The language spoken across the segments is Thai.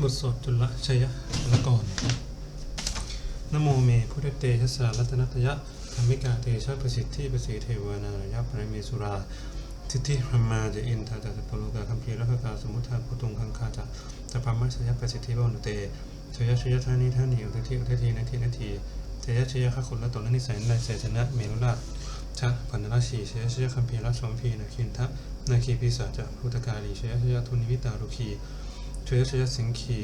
บทสวดจุลชัยละก่อนนโมเมพุทธเตชะสารัตนัตยะธรรมิกาเตชะประสิทธิประสิทธิเทวานารยะปริเมสุราทิฏฐิพรมาจะอินทาตาตปโลกาคัมภีร์รักกาสมุทธาปุตุงคังคาจะตพมัสยประสิทธิบวนุเตชยชยธานิธานิอุทธิอุทธินาทีนาทีชยชยขขุลละตนนิสัยในเสชนะเมรุราชชะพันนราชีชยชยคัมภีร์ราชสมภีนาคินทะ นาคีพิสาจะพุทธกาลีชยชยทุนิวิตารุคีชยชยสิงคี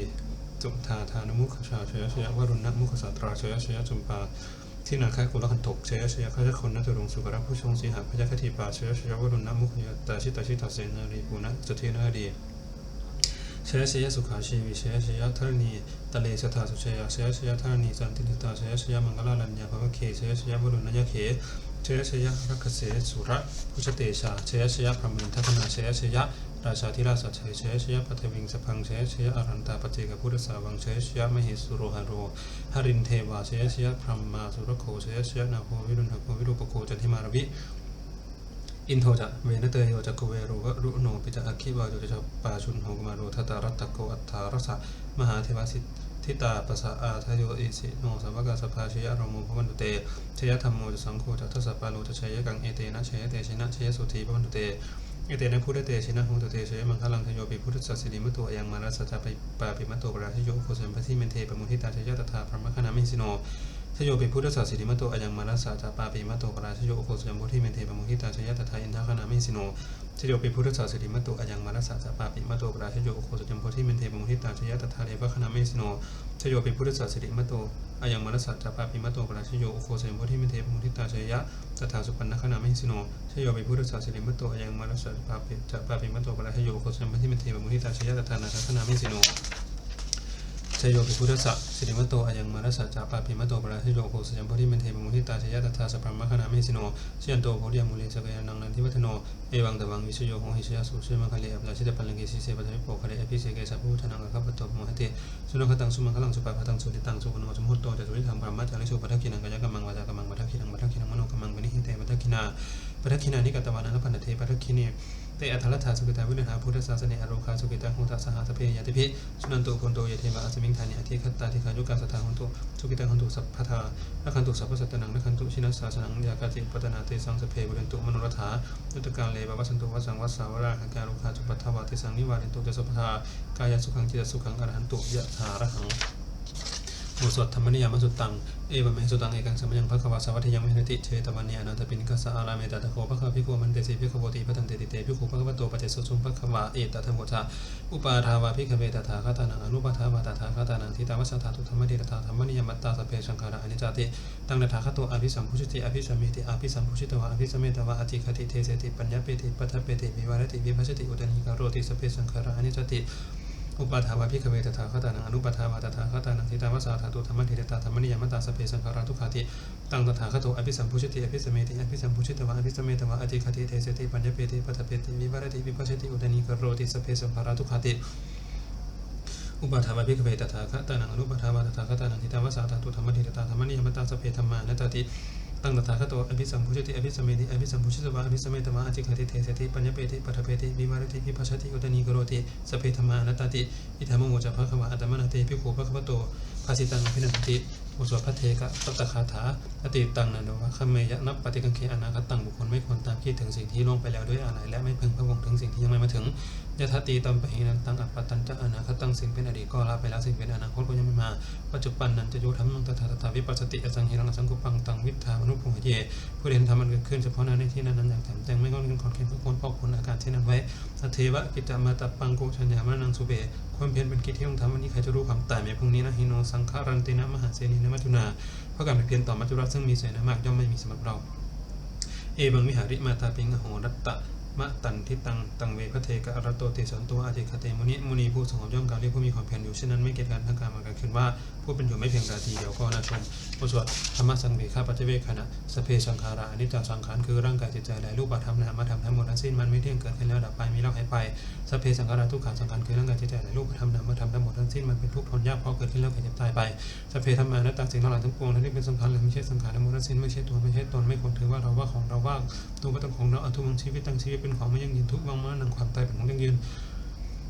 จุมทาทานมุขชาชยชยวรุณมุขสตราชยชยจุมปาที่นาคากุลคันตกเชยชยข้าราชคนนัตุรงสุกรผู้ทรงสีหาพยาคติปาเชยชยวรุณมุขยตาชิตาชิตาเสนารีปุณะจุเทนารีเชยชยสุขาชีวิเชยชยธรณีตะเลสถาสุเชยเชยชยธรณีสันติตาเชยชยมังกลาลัญญาภวเคเชยชยวรุณยเข เชยเชยรักเสสุระพุชเตชาเชยเชยพรมินทัตนาเชยเชยราชาธิราชเชยเชยชยปัทวิงสพังเชยเชยอรันตาปเจกพุทธสาวังเชยเชยมหิสุโรหโรหรินเทวาเชยเชยพรมมาสุรโคเชยเชยนาโควิรุณหโควิรูปโคจันทิมารวิอินโทจะเวนเตยโยจะกุเวโรวะรุโนปิจะอัคคิวาโยจะปาชุนโหกมาโรทตตารัตตะโกอัฏฐารสะมหาเทวสิทธิ ทิตาปัสะอาทโยอิสิโนสัมภกาสภาชยะรมูพวันตุเตชยธรรมโมจะสังโฆจะทศปาโลจะชยกังเอเตนะชยเตชนะชยสุธีพวันตุเตเอเตนะพุทธเตชินะหุตเตชยมังคลังทโยปิพุทธสัสสิริมตโตยังมารัสสะจาปิปาปิมัตโตปราชโยโคสัมปทิเมนเทปมุทิตาชยตถาพระมคณามิสิโน โยปิพุทธสัสสิริมุตโตยังมารัสสะจาปาปิมตโตปราชโยโคสัมปทิเมนเทปมุทิตาชยตถาอินทคณามิสิโนทโยปิพุทธสัสสิริมุตโตยังมารัสสะจาปาปิมตโตปราชโยโคสัมปทิเมนเทปมุทิตาชยตถาเลวคณามิสิโนทโยปิพุทธสัสสิริมุตโตยังมารัสสะจาปาปิมตโตปราชโยโคสัมปทิเมนเทปมุทิตาชยตถาสุปันนคณามิสิโนชโยปิพุทธศาสนิมัตโตยังมารสัตปาปิจะปาปิมตโตปะระชโยโคสัมปทิเมเทปมุทิตาชยตถานาทันามิสิโน ชโยปิพุทธะสัสนิมัตโตอายังมารสัตจะปาปิมัตโตปะระชโยโคสัมปทิเมเทมุทิตาชยตถาสัพพมคณามิสิโนเชียนโตโพธิยมุเลสกยานังนันทิวัฒโนเอวังตวังวิชโยโหหิชยาสุเชมังคเลอัปราชิตปัลลังกิสิเสปัตติโปคะเลอภิเสเกสัพพุทธนังกัปปะโตมหะเตสุนัขตังสุมังคลังสุปาพะตังสุติตังสุขโนสมุตโตจตุริธรรมปรมัจจาริสุปัทกินังกายกัมมังวาจากัมมังวัฏกินังวัฏกินังมโนกัมมังวินิหิเตวัฏกินาปัทคินานิกตวานังพันเทปัทคินี เตอัทรัฐาสุกิตาวิเนหาพุทธศาสนาอโรคาสุกิตาหุตาสหสเพยติพิสุนันตุคนโตยเทวะอัสมิงธานิอธิคัตตาธิคายุกาสถาหุนตุสุกิตาหุนตุสัพพทาละคันตุสัพพสัตตนังละคันตุชินัสสาสนังยากาติปัตนาเตสังสเพบุเรนตุมโนรถายุตการเลบวัสันตุวัสังวัสสาวราหการุคาจุปัทถวาเตสังนิวาเรนตุเตสุปทากายสุขังจิตสุขังอรหันตุยะถาระหัง บทสวดธรรมนิยามสุตัง เอวเมสุตังเอกังสมยังพระควาสวัสดิยังมิหติเชตวันเนีอนันตปินกัสอาราเมตตะโคพระคาภิกมันเตสิภิกขุโวติพระตันเตติเตภิกขุพระคัมภโตปเจสุสุมพระควาเอตตะธรรมโมชาอุปาทาวาภิกเวตถาคตานังอนุปาทาวาตถาคตานังทิตาวสัทธาตุธรรมเดตถาธรรมนิยมัตตาสเพสังขาระอนิจจติตังตถาคตโตอภิสัมพุชิติอภิสัมมิติอภิสัมพุชิตวะอภิสัมเมตวะอติคติเทเสติปัญญาเปติปัทเปติวิวารติวิภัชติอุตนิกาโรติสเพสังขาระอนิจจติ อุปาทาวาพิกเวตถาคตานังอนุปาทาวาตถาคตานังทิตาวสาธาตุธรรมทิเตตาธรรมนิยมตาสเพสังขาราทุกขาติตังตถาคโตอภิสัมพุชิติอภิสมเมติอภิสัมพุชิตวะอภิสมเมตวะอติคติเทเสติปัญญเปติปัตเปติวิวารติวิปัสสติอุตนิกโรติสเพสังขาราทุกขาติอุปาทาวาพิกเวตถาคตานังอนุปาทาวาตถาคตานังทิตาวสาธาตุธรรมทิเตตาธรรมนิยมตาสเพธรรมานัตติ ตั้งตถาคตอภิสัมพุชติอภิสัมเมติอภิสัมพุชิตวะอภิสัมเมตมะอจิคติเทสติปัญญเปติปัฏเปติวิมารติวิภัสติอุตนีกโรติสพเพธรรมานัตติอิธรรมโมจัพพะขวะอัตมนาเตพิโขภะขวะโตภาสิตังพินันติ อุสวพระเทกะตัตคาถาอติตังนันโดะคเมยะนับปฏิกังเคอนาคตังบุคคลไม่ควรตามคิดถึงสิ่งที่ล่วงไปแล้วด้วยอาลัยและไม่พึงพะวงถึงสิ่งที่ยังไม่มาถึงยะทตติตัมปะหินันตังอัปปตันจะอนาคตังสิ่งเป็นอดีตก็ลาไปแล้วสิ่งเป็นอนาคตก็ยังไม่มา ปัจจุบันนั้นจะโยธรรมังตถาตถาวิปัสสติอสังหิรังสังกุปังตังวิธามนุภูมิเยผู้เรียนธรรมมันเกิดขึ้นเฉพาะนั้นในที่นั้นนั้นอย่างแจ่มแจ้งไม่ก็เรื่องขอนเขียนเพื่อคนพอกผลอาการเช่นนั้นไว้อเทวะกิจจามาตปังกุชัญญามะนังสุเบความเพียรเป็นกิจที่ต้องทำวันนี้ใครจะรู้ความตายไหมพรุ่งนี้นะฮิโนสังขารันตินะมหาเสนีนะมัจจุนาเพราะการเพียรต่อมัจจุราชซึ่งมีเสนามากย่อมไม่มีสำหรับเรา เอบังวิหาริมาตาปิงอโหรัตตะ มะตันทิตังตังเวพระเทกะอรตโตติสันตัวอาติคเตมุนิมุนีผู้สงบย่อมการเรียกผู้มีความเพียรอยู่เช่นนั้นไม่เกิดการทั้งการมาการขึ้นว่าผู้เป็นอยู่ไม่เพียงราตรีเดียวก็นาชมบทสวดธรรมะสังเวคาปัจเจเวคขณะสเพสังขาราอนิจจสังขารคือร่างกายจิตใจและรูปธรรมนามธรรมทั้งหมดทั้งสิ้นมันไม่เที่ยงเกิดขึ้นแล้วดับไปมีแล้วหายไปสเพสังขาราทุกขาสังขารคือร่างกายจิตใจและรูปธรรมนามธรรมทั้งหมดทั้งสิ้นมันเป็นทุกข์ทนยากเพราะเกิดขึ้นแล้วแก่เจ็บตายไปสเพธรรมานัตตังสิ่งทั้งหลายทั้งปวงทั้งที่เป็นสังขารและไม่ใช่สังขารทั้งหมดทั้งสิ้นไม่ใช่ตัวไม่ใช่ตนไม่ควรถือว่าเราว่าของเราว่าตัวก็ต้องของเราอทุมังชีวิตตั้งชีวิตเป็นของไม่ยั่งยืนทุกวังมานังความตายเป็นของยั่งยืน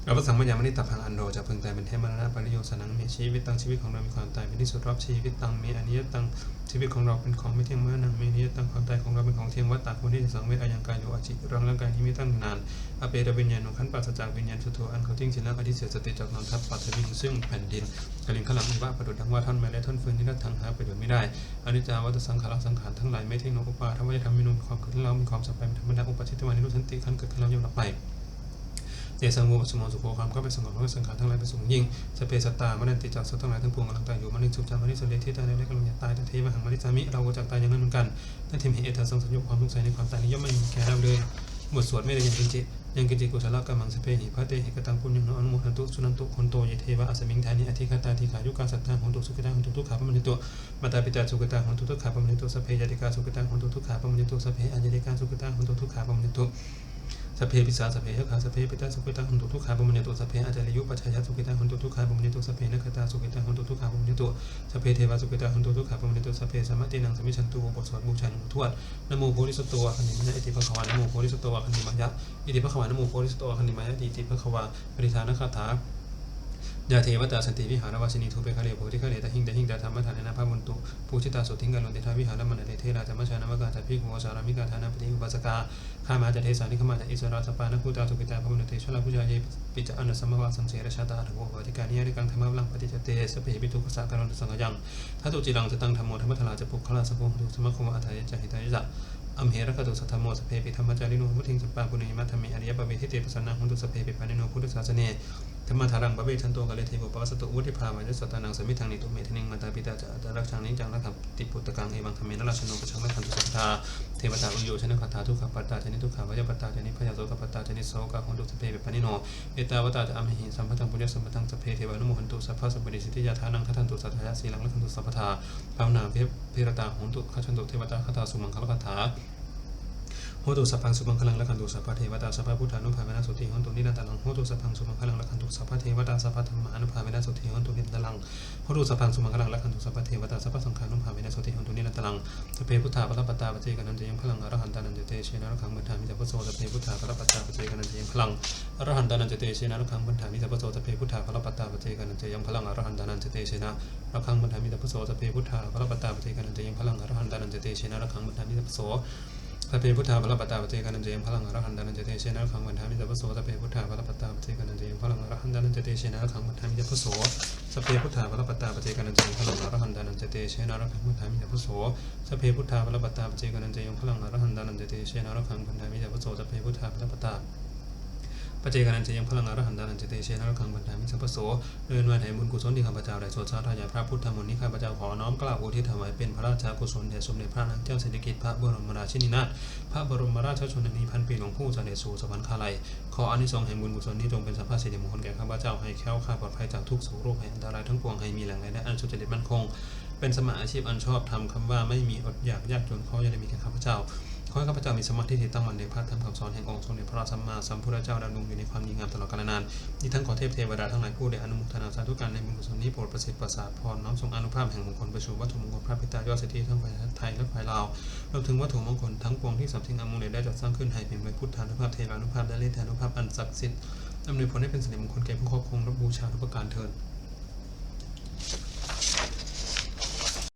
เราประสังมัญญามณิตาพังอันโดจะพึงตายเป็นเทมรณะปริโยสนังมีชีวิตตังชีวิตของเรามีความตายเป็นที่สุดรอบชีวิตตังมีอนิยตังชีวิตของเราเป็นของไม่เที่ยงเมื่อนังมีอนิยตังความตายของเราเป็นของเที่ยงวัตตาคนที่สังเวชอายังกายโยอาจิรังร่างกายนี้มีตั้งนานอเปตวิญญาณขันปัสจากวิญญาณสุโธอันเขาทิ้งสินแล้วอธิเสสติจากนอนทับปัตถวิงซึ่งแผ่นดินกลิงขลังอิวะประดุจดังว่าท่อนไม้และท่อนฟืนที่นัดทางหาไปโดยไม่ได้อนิจจาวัตสังขารสังขารทั้งหลายไม่เที่ยงโนอุปาทวายธรรมมินุมีความเกิดขึ้นแล้วมีความสับไปเป็นธรรมดาอุปชิตวานิรุสันติขันเกิดขึ้นแล้วย่อมดับไป เดสังโมสมองสุโภความก็เป็นสงบของสังขารทั้งหลายเป็นสูงยิ่งสเปสตตามันติจากสัตว์ทั้งหลายทั้งปวงกำลังตายอยู่มันนึงสุจามันนิสเลที่ตาในเล็กกำลังจะตายแต่เทวหังมาริจามิเราก็จะตายอย่างนั้นเหมือนกันนั่นเทมเหตุทางสังสยบความทุกข์ใจในความตายนี้ย่อมไม่มีแก่เราเลยบทสวดไม่ได้ยังกินจิยังกินจิกุศลกรรมังสเปหิพระเตหิกตังปุญญังอนุโมทันตุสุนันตุคนโตเยเทวะอสมิงทานิอธิคตาธิขายุกาสัตตาของตุสุขตาของตุทุกขาปมันิตุมาตาปิตาสุขตาของตุทุกขาปมันิตุสเพยติกาสุขตาของตุทุกขาปมันิตุสเพอัญญติกาสุขตาของตุทุกขาปมันิตุ สเพปิสาสเพยขาสเพปิตาสุขิตาหุนตุทุกขาปมุญญตุสเพอาจารยุปัจฉยสุขิตาหุนตุทุกขาปมุญญตุสเพนคตาสุขิตาหุนตุทุกขาปมุญญตุสเพเทวาสุขิตาหุนตุทุกขาปมุญญตุสเพสมมตินังสมิชันตุบทสวดบูชาหนึ่งทวดนโมโพธิสตวะคันิมยะอิติภควานโมโพธิสตวะคันิมายะอิติภควานโมโพธิสตวะคันิมายะอิติภควาปริธานคาถา ยาเทวตาสันติวิหารวาสินีทุเปคะเลโพธิคะเลตหิงตหิงตธรรมฐานนาภาบุนตุภูชิตาสุทิงกันลนติทาวิหารมันเดเทราธรรมชานามกาจัพิโกสารามิกาฐานาปฏิอุปสกาข้ามาจะเทสานิขมาจะอิสราสปานคูตาสุกิตาพมุนเตชลาพุจายปิจอันสัมมวาสังเสรชาตาถโวปฏิการนิยริกังธรรมวังปฏิจเตสเปหิปิทุกขสัการนสังยังถ้าตุจิรังจะตั้งธรรมโมธรรมทลาจะปุคลาสะโพตุสมคมอัตถยจะหิตายจะอัมเหระคตุสัทธโมสเพปิธรรมจาริโนมุทิงสัปปาปุเนมัทธมิอริยปเวทิเตปสันนังหุตุสเพปิปานิโนพุทธศาสเน ธรรมธารังปะเวทันโตกะเลเทโกปวัสสตุวุฒิภามัยสตานังสมิทังนิตุเมทนิงมาตาปิตาจะอัตรักชังนิจังรักขับติปุตตะกังเอวังคเมนราชโนปชังรักขันตุสัทธาเทวตาอุโยชนะคาถาทุกขปัตตาจนิทุกขาวายปัตตาจนิพยาโสกปัตตาจนิโสกะหุนตุสพเพปิปนิโนเอตาวตาจะอัมหิสัมปทังปุญญสัมปทังสเพเทวานุโมหันตุสัพพะสัพพะดิสิทธิยาทานังคัทันตุสัทธายาสีลังรักขันตุสัพพทาภาวนาเพเพรตาหุนตุขัชันตุเทวตาคาถาสุมังคลคาถา โหตุสัพพังสุมังคลังละคันตุสัพพะเทวตาสัพพะพุทธานุภาเวนะสุติโหตุนิรันตลังโหตุสัพพังสุมังคลังละคันตุสัพพะเทวตาสัพพะธรรมานุภาเวนะสุติโหตุนิรันตลังโหตุสัพพังสุมังคลังละคันตุสัพพะเทวตาสัพพะสังฆานุภาเวนะสุติโหตุนิรันตลังสเพพุทธาปะปะตาปเจกันันเจยังพลังอรหันตานันเจเตเชนะระคังบันทามิจัปปโสสเพพุทธาปะปะตาปเจกันันเจยังพลังอรหันตานันเจเตเชนะระคังบันทามิจัปปโสสเพพุทธาปะปะตาปเจกันันเจยังพลังอรหันตานันเจเตเชนะระคังบันทามิจัปปโสสเพพุทธาปะปะตาปเจกันันเจยังพลังอรหันตานันเจเตเชนะระคังบันทามิจัปปโส สพเพพุทธาพระปัตตาปเจกันันเจยพลังอรหันตานันเจเตเชนะขังวันทามิจัปโสสพเพพุทธาพระปัตตาปเจกันันเจยพลังอรหันตานันเจเตเชนะขังวันทามิจัปโสสพเพพุทธาพระปัตตาปเจกันันเจยพลังอรหันตานันเจเตเชนะขังวันทามิจัปโสสพเพพุทธาพระปัตตาปเจกันันเจยพลังอรหันตานันเจเตเชนะขังวันทามิจัปโสสพเพพุทธาพระปัตตา ปัจเจกันจะยังพลังอรหันตานันจะเตเชนะระคังบรรดามิสัพโสเดินวันแห่งบุญกุศลที่ข้าพเจ้าได้สวดสาธยายพระพุทธมนต์นี้ข้าพเจ้าขอน้อมกล่าวอุทิศถวายเป็นพระราชากุศลแด่สมเด็จพระนางเจ้าสิริกิติ์พระบรมราชินีนาถพระบรมราชชนนีพันปีหลวงผู้เสด็จสู่สวรรคาลัยขออานิสงส์แห่งบุญกุศลนี้จงเป็นสัพพะสิริมงคลแก่ข้าพเจ้าให้แคล้วคลาดปลอดภัยจากทุกโศกโรคภัยอันตรายทั้งปวงให้มีแหล่งรายได้อันสุจริตมั่นคง เป็นสมาอาชีพอันชอบทำคำว่าไม่มีอดอยากยากจนขออย่าได้มีแก่ข้าพเจ้า ขอให้ข้าพเจ้ามีสมาธิที่ตั้งมั่นในพระธรรมคำสอนแห่งองค์สมเด็จพระสัมมาสัมพุทธเจ้าดำรงอยู่ในความดีงามตลอดกาลนานอีกทั้งขอเทพเทวดาทั้งหลายผู้ได้อนุโมทนาสาธุการในบุญกุศลนี้โปรดประสิทธิ์ประสาทพรน้อมทรงอนุภาพแห่งมงคลประชูวัตถุมงคลพระพิตายอดเศรษฐีทั้งฝ่ายไทยและฝ่ายลาวรวมถึงวัตถุมงคลทั้งปวงที่สัมทิงอมงคลได้จัดสร้างขึ้นให้เป็นไว้พุทธานุภาพเทวานุภาพและเลทานุภาพอันศักดิ์สิทธิ์อำนวยผลให้เป็นสิริมงคลแก่ผู้ครอบครองและบูชาทุกประการเทิน